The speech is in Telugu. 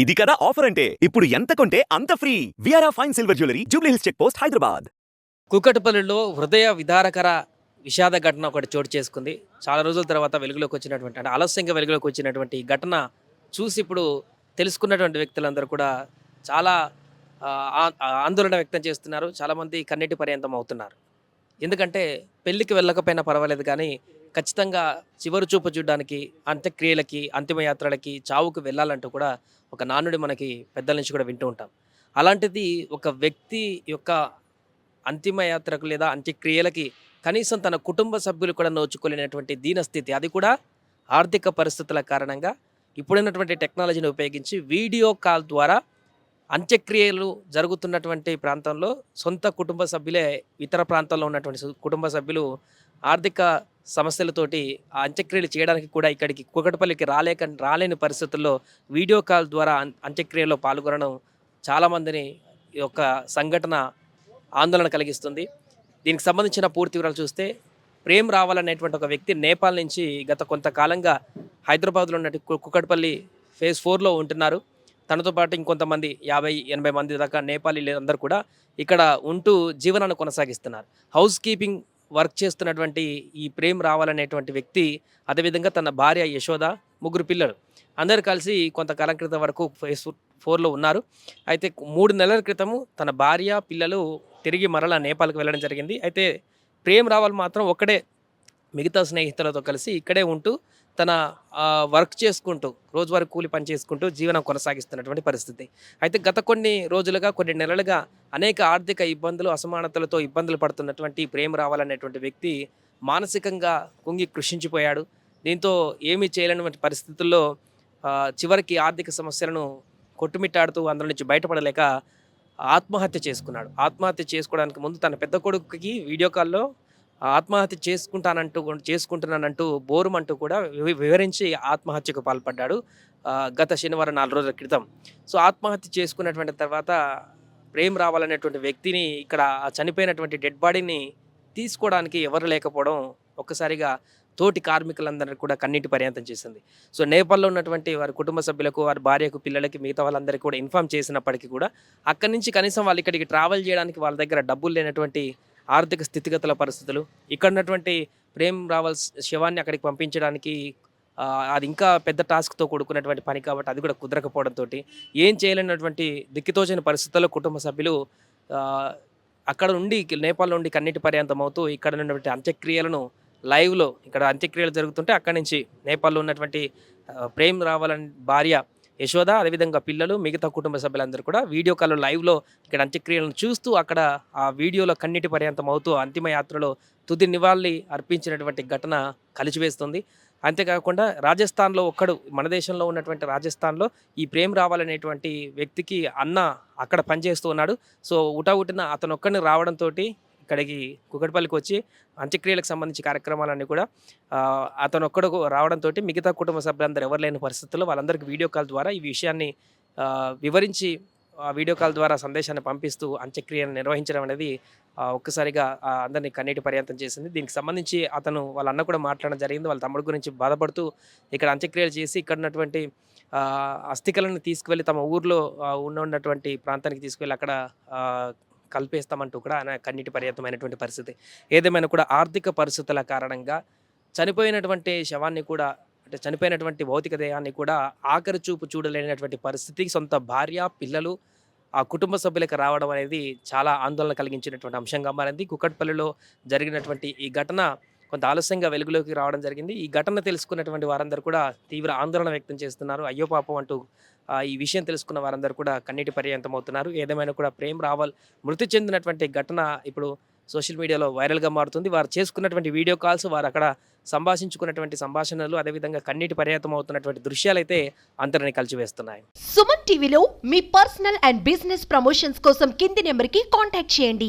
ఇది కదా ఆఫర్ అంటే ఇప్పుడు ఎంత కొంటే అంత free. విఆర్ఆ fine silver jewellery Jubilee Hills check post Hyderabad. కుకటపల్లిలో హృదయ విదారకర విషాద ఘటన ఒకటి చోటు చేసుకుంది. చాలా రోజుల తర్వాత వెలుగులోకి వచ్చినటువంటి అంటే ఆలస్యంగా వెలుగులోకి వచ్చినటువంటి ఈ ఘటన చూసి ఇప్పుడు తెలుసుకున్నటువంటి వ్యక్తులందరూ కూడా చాలా ఆందోళన వ్యక్తం చేస్తున్నారు. చాలామంది కన్నీటి పర్యంతం అవుతున్నారు. ఎందుకంటే పెళ్ళికి వెళ్ళకపోయినా పర్వాలేదు కానీ ఖచ్చితంగా చివరి చూపు చూడడానికి అంత్యక్రియలకి అంతిమయాత్రలకి చావుకు వెళ్ళాలంటూ కూడా ఒక నానుడి మనకి పెద్దల నుంచి కూడా వింటూ ఉంటాం. అలాంటిది ఒక వ్యక్తి యొక్క అంతిమయాత్రకు లేదా అంత్యక్రియలకి కనీసం తన కుటుంబ సభ్యులు కూడా నోచుకోలేనటువంటి దీనస్థితి. అది కూడా ఆర్థిక పరిస్థితుల కారణంగా ఇప్పుడున్నటువంటి టెక్నాలజీని ఉపయోగించి వీడియో కాల్ ద్వారా అంత్యక్రియలు జరుగుతున్నటువంటి ప్రాంతంలో సొంత కుటుంబ సభ్యులే ఇతర ప్రాంతాల్లో ఉన్నటువంటి కుటుంబ సభ్యులు ఆర్థిక సమస్యలతోటి ఆ అంత్యక్రియలు చేయడానికి కూడా ఇక్కడికి కుకటపల్లికి రాలేక రాలేని పరిస్థితుల్లో వీడియో కాల్ ద్వారా అంత్యక్రియలో పాల్గొనడం చాలామందిని ఈ యొక్క సంఘటన ఆందోళన కలిగిస్తుంది. దీనికి సంబంధించిన పూర్తి వివరాలు చూస్తే ప్రేమ్ రావాలనేటువంటి ఒక వ్యక్తి నేపాల్ నుంచి గత కొంతకాలంగా హైదరాబాద్లో ఉన్న కు- కుకట్పల్లి ఫేజ్ ఫోర్లో ఉంటున్నారు. తనతో పాటు ఇంకొంతమంది యాభై ఎనభై మంది దాకా నేపాలీలు అందరూ కూడా ఇక్కడ ఉంటూ జీవనాన్ని కొనసాగిస్తున్నారు. హౌస్ కీపింగ్ వర్క్ చేస్తున్నటువంటి ఈ ప్రేమ్ రావాలనేటువంటి వ్యక్తి అదేవిధంగా తన భార్య యశోద ముగ్గురు పిల్లలు. అందరు కలిసి కొంతకాలం క్రితం వరకు ఫేస్ ఫోర్లో ఉన్నారు. అయితే మూడు నెలల క్రితము తన భార్య పిల్లలు తిరిగి మరలా నేపాల్కి వెళ్ళడం జరిగింది. అయితే ప్రేమ్ రావాల్ మాత్రం ఒక్కడే మిగతా స్నేహితులతో కలిసి ఇక్కడే ఉంటూ తన వర్క్ చేసుకుంటూ రోజువారీ కూలి పని చేసుకుంటూ జీవనం కొనసాగిస్తున్నటువంటి పరిస్థితి. అయితే గత కొన్ని రోజులుగా కొన్ని నెలలుగా అనేక ఆర్థిక ఇబ్బందులు అసమానతలతో ఇబ్బందులు పడుతున్నటువంటి ప్రేమ రావాలనేటువంటి వ్యక్తి మానసికంగా కుంగి కృషించిపోయాడు. దీంతో ఏమీ చేయలేనటువంటి పరిస్థితుల్లో చివరికి ఆర్థిక సమస్యలను కొట్టుమిట్టాడుతూ అందులో నుంచి బయటపడలేక ఆత్మహత్య చేసుకున్నాడు. ఆత్మహత్య చేసుకోవడానికి ముందు తన పెద్ద కొడుకుకి వీడియో కాల్లో ఆత్మహత్య చేసుకుంటానంటూ చేసుకుంటున్నానంటూ బోరుమంటూ కూడా వివరించి ఆత్మహత్యకు పాల్పడ్డాడు. గత శనివారం నాలుగు రోజుల క్రితం. సో ఆత్మహత్య చేసుకున్నటువంటి తర్వాత ప్రేమ్ రావాలనేటువంటి వ్యక్తిని ఇక్కడ చనిపోయినటువంటి డెడ్ బాడీని తీసుకోవడానికి ఎవరు లేకపోవడం ఒక్కసారిగా తోటి కార్మికులందరినీ కూడా కన్నీటి పర్యంతం చేసింది. సో నేపాల్లో ఉన్నటువంటి వారి కుటుంబ సభ్యులకు వారి భార్యకు పిల్లలకి మిగతా వాళ్ళందరికీ కూడా ఇన్ఫామ్ చేసినప్పటికీ కూడా అక్కడి నుంచి కనీసం వాళ్ళు ఇక్కడికి ట్రావెల్ చేయడానికి వాళ్ళ దగ్గర డబ్బులు లేనటువంటి ఆర్థిక స్థితిగతుల పరిస్థితులు ఇక్కడ ఉన్నటువంటి ప్రేమ్ రావల్స్ శవాన్ని అక్కడికి పంపించడానికి అది ఇంకా పెద్ద టాస్క్తో కూడుకున్నటువంటి పని కాబట్టి అది కూడా కుదరకపోవడంతో ఏం చేయలేనటువంటి దిక్కుతోచని పరిస్థితుల్లో కుటుంబ సభ్యులు అక్కడ నుండి నేపాల్ నుండి కన్నీటి పర్యంతమవుతూ ఇక్కడ ఉన్నటువంటి అంత్యక్రియలను లైవ్లో ఇక్కడ అంత్యక్రియలు జరుగుతుంటే అక్కడి నుంచి నేపాల్లో ఉన్నటువంటి ప్రేమ్ రావాలని భార్య యశోద అదేవిధంగా పిల్లలు మిగతా కుటుంబ సభ్యులందరూ కూడా వీడియో కాల్ లైవ్లో ఇక్కడ అంత్యక్రియలను చూస్తూ అక్కడ ఆ వీడియోలో కన్నీటి పర్యంతం అవుతూ అంతిమ యాత్రలో తుది నివాళి అర్పించినటువంటి ఘటన కలిచివేస్తుంది అంతేకాకుండా రాజస్థాన్లో ఒక్కడు మన దేశంలో ఉన్నటువంటి రాజస్థాన్లో ఈ ప్రేమ్ రావాలనేటువంటి వ్యక్తికి అన్న అక్కడ పనిచేస్తూ ఉన్నాడు. సో ఉటావుటిన అతను ఒక్కడిని రావడంతో ఇక్కడికి కుకట్పల్లికి వచ్చి అంత్యక్రియలకు సంబంధించి కార్యక్రమాలన్నీ కూడా అతను ఒక్కడు రావడంతో మిగతా కుటుంబ సభ్యులందరూ ఎవరు లేని పరిస్థితుల్లో వాళ్ళందరికీ వీడియో కాల్ ద్వారా ఈ విషయాన్ని వివరించి ఆ వీడియో కాల్ ద్వారా సందేశాన్ని పంపిస్తూ అంత్యక్రియను నిర్వహించడం అనేది ఒక్కసారిగా అందరినీ కన్నీటి పర్యంతం చేసింది. దీనికి సంబంధించి అతను వాళ్ళ అన్న కూడా మాట్లాడడం జరిగింది. వాళ్ళ తమ్ముడు గురించి బాధపడుతూ ఇక్కడ అంత్యక్రియలు చేసి ఇక్కడ ఉన్నటువంటి అస్థికలను తీసుకువెళ్ళి తమ ఊర్లో ఉన్న ఉన్నటువంటి ప్రాంతానికి తీసుకువెళ్ళి అక్కడ కల్పేస్తామంటూ కూడా ఆయన కన్నీటి పర్యంతమైనటువంటి పరిస్థితి. ఏదేమైనా కూడా ఆర్థిక పరిస్థితుల కారణంగా చనిపోయినటువంటి శవాన్ని కూడా అంటే చనిపోయినటువంటి భౌతిక దేహాన్ని కూడా ఆఖరి చూపు చూడలేనటువంటి పరిస్థితి సొంత భార్య పిల్లలు ఆ కుటుంబ సభ్యులకు రావడం అనేది చాలా ఆందోళన కలిగించినటువంటి అంశంగా మారింది. కుక్కట్పల్లిలో జరిగినటువంటి ఈ ఘటన కొంత ఆలస్యంగా వెలుగులోకి రావడం జరిగింది. ఈ ఘటన తెలుసుకున్నటువంటి వారందరూ కూడా తీవ్ర ఆందోళన వ్యక్తం చేస్తున్నారు. అయ్యో పాపం అంటూ ఈ విషయం తెలుసుకున్న వారందరూ కూడా కన్నీటి పర్యంతమవుతున్నారు. ఏదేమైనా కూడా ప్రేమ్ రావల్ మృతి చెందినటువంటి ఘటన ఇప్పుడు సోషల్ మీడియాలో వైరల్గా మారుతుంది. వారు చేసుకున్నటువంటి వీడియో కాల్స్ వారు అక్కడ సంభాషించుకున్నటువంటి సంభాషణలు అదేవిధంగా కన్నీటి పర్యాతం అవుతున్నటువంటి దృశ్యాలు అయితే అందరిని కలిచివేస్తున్నాయి సుమన్ టీవీలో మీ పర్సనల్ అండ్ బిజినెస్ ప్రమోషన్స్ కోసం కింది నెంబర్కి కాంటాక్ట్ చేయండి.